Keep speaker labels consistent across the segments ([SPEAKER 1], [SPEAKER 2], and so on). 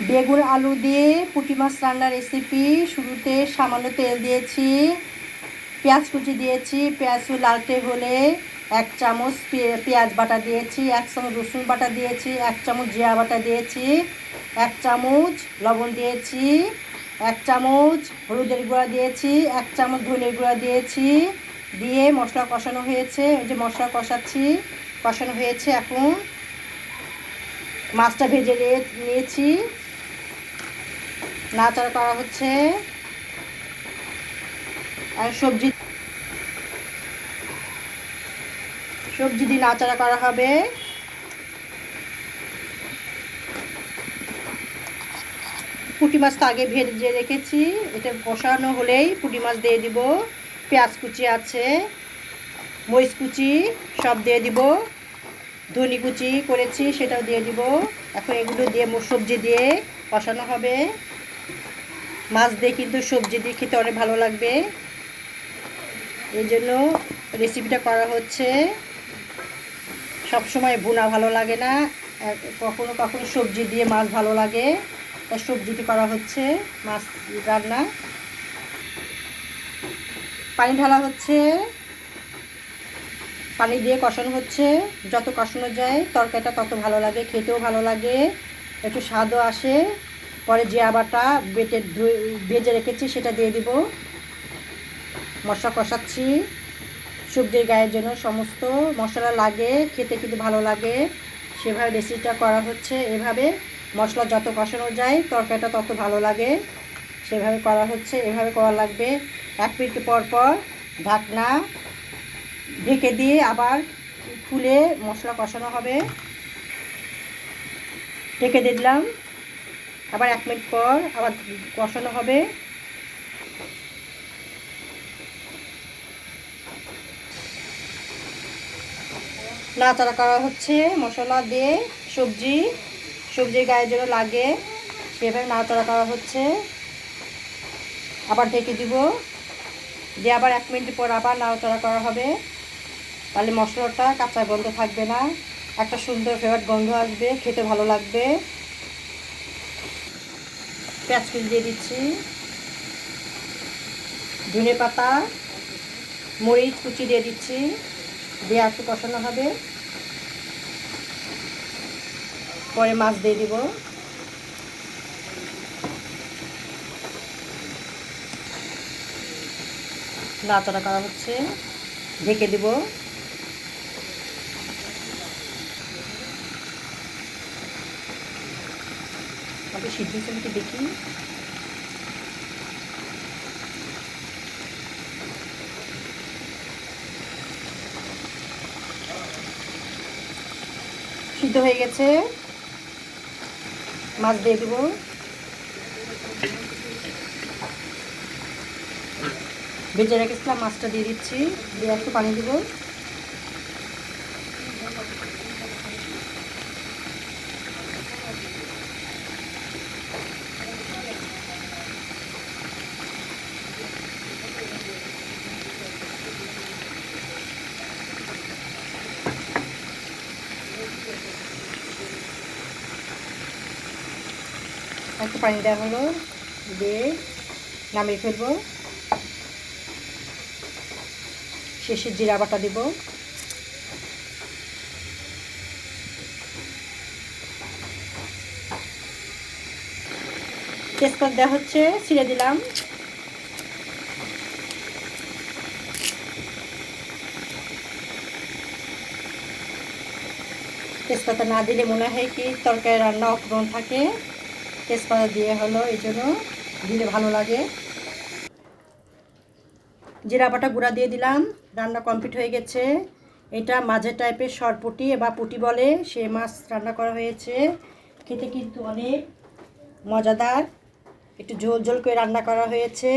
[SPEAKER 1] বেগুন আলু দিয়ে পুঁটি মাছ রান্নার রেসিপি শুরুতে সামান্য তেল দিয়েছি, পেঁয়াজ কুচি দিয়েছি, পেঁয়াজ লালটে হলে এক চামচ পেঁয়াজ বাটা দিয়েছি, এক চামচ রসুন বাটা দিয়েছি, এক চামচ জিরা বাটা দিয়েছি, এক চামচ লবণ দিয়েছি, এক চামচ হলুদের গুঁড়া দিয়েছি, এক চামচ ধনের গুঁড়া দিয়েছি, দিয়ে মশলা কষানো হয়েছে। ওই যে মশলা কষাচ্ছি, কষানো হয়েছে। এখন মাছটা ভেজে নিয়ে- নিয়েছি। নাড়াচাড়া করা হচ্ছে। আর সবজি সবজি দিয়ে নাড়াচাড়া করা হবে। পুঁটি মাছ তো আগে ভেজে রেখেছি। এটা কষানো হলেই পুঁটি মাছ দিয়ে দিব। পেঁয়াজ কুচি আছে, মরিচ কুচি সব দিয়ে দিব। ধনি কুচি করেছি, সেটাও দিয়ে দিব। এখন এগুলো দিয়ে সবজি দিয়ে কষানো হবে। মাছ দিয়ে কিন্তু সবজি দিয়ে খেতে অনেক ভালো লাগবে। এই জন্য রেসিপিটা করা হচ্ছে। সব সময় ভালো লাগে না। কখনো কখনো সবজি দিয়ে মাছ ভালো লাগে। তাই সবজিটি করা হচ্ছে মাছ রান্না। পানি ঢালা হচ্ছে। পানি দিয়ে কষানো হচ্ছে। যত কষানো যায়, তরকারিটা তত ভালো লাগে, খেতেও ভালো লাগে। একটু স্বাদও আসে। পরে যে বাটা বেটে ধুয়ে ভেজে রেখেছি, সেটা দিয়ে দিব। মশলা কষাচ্ছি। সবজির গায়ের জন্য সমস্ত মশলা লাগে, খেতে কিন্তু ভালো লাগে। সেভাবে রেসিপিটা করা হচ্ছে। এভাবে মশলা যত কষানো যায়, তরকারিটা তত ভালো লাগে। সেভাবে করা হচ্ছে, এভাবে করা লাগবে। এক মিনিট পর পর ঢাকনা ঢেকে দিয়ে আবার খুলে মশলা কষানো হবে। ঢেকে দিলাম। আবার এক মিনিট পর আবার কষানো হবে। নাড়াচাড়া করা হচ্ছে মশলা দিয়ে সবজি। সবজির গায়ের জন্য লাগে, সেভাবে নাড়াচাড়া করা হচ্ছে। আবার ঢেকে দিব। দিয়ে আবার এক মিনিট পর আবার নাড়াচাড়া করা হবে। তাহলে মশলাটা কাঁচা গন্ধ থাকবে না। একটা সুন্দর ফেভার গন্ধ আসবে, খেতে ভালো লাগবে। পেঁয়াজ কুচি দিয়ে দিচ্ছি। ধনে পাতা, মরিচ কুচি দিয়ে দিচ্ছি। দিয়ে একটু কষানো হবে। পরে মাছ দিয়ে দিব। নাড়াচাড়া করা হচ্ছে। ঢেকে দিব। আমি সিদ্ধ হচ্ছে দেখি। সিদ্ধ হয়ে গেছে। মাছ দিয়ে দেবো। ভেজে রেখেছিলাম, মাছটা দিয়ে দিচ্ছি। দিয়ে একটু পানি দিব। একটু পানি দেওয়া হলো, দিয়ে নামিয়ে ফেলব। শেষে জিরা বাটা দিব। তেজপাত দেওয়া হচ্ছে, ছিঁড়ে দিলাম। তেজপাতা না দিলে মনে হয় কি তরকারি রান্না অপূরণ থাকে। তেজপাতা দিয়ে হলো, এই জন্য দিলে ভালো লাগে। জিরা বাটা গুঁড়া দিয়ে দিলাম, রান্না কমপ্লিট হয়ে গেছে। এটা মাঝে টাইপের সরপুটি বা পুটি বলে, সে মাছ রান্না করা হয়েছে। খেতে কিন্তু অনেক মজাদার। একটু ঝোল ঝোল করে রান্না করা হয়েছে।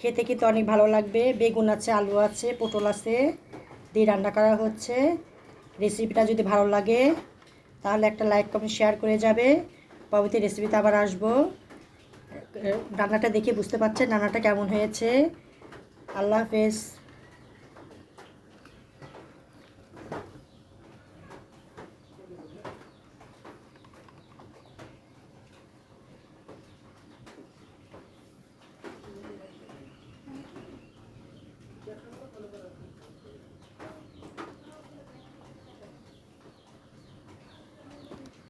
[SPEAKER 1] খেতে কিন্তু অনেক ভালো লাগবে। বেগুন আছে, আলু আছে, পটল আছে দিয়ে রান্না করা হচ্ছে। রেসিপিটা যদি ভালো লাগে, তাহলে একটা লাইক কমেন্ট শেয়ার করে যাবে। পরবর্তী রেসিপিতে আবার আসব। রান্নাটা দেখে বুঝতে পারছেন রান্নাটা কেমন হয়েছে। আল্লাহ হাফেজ।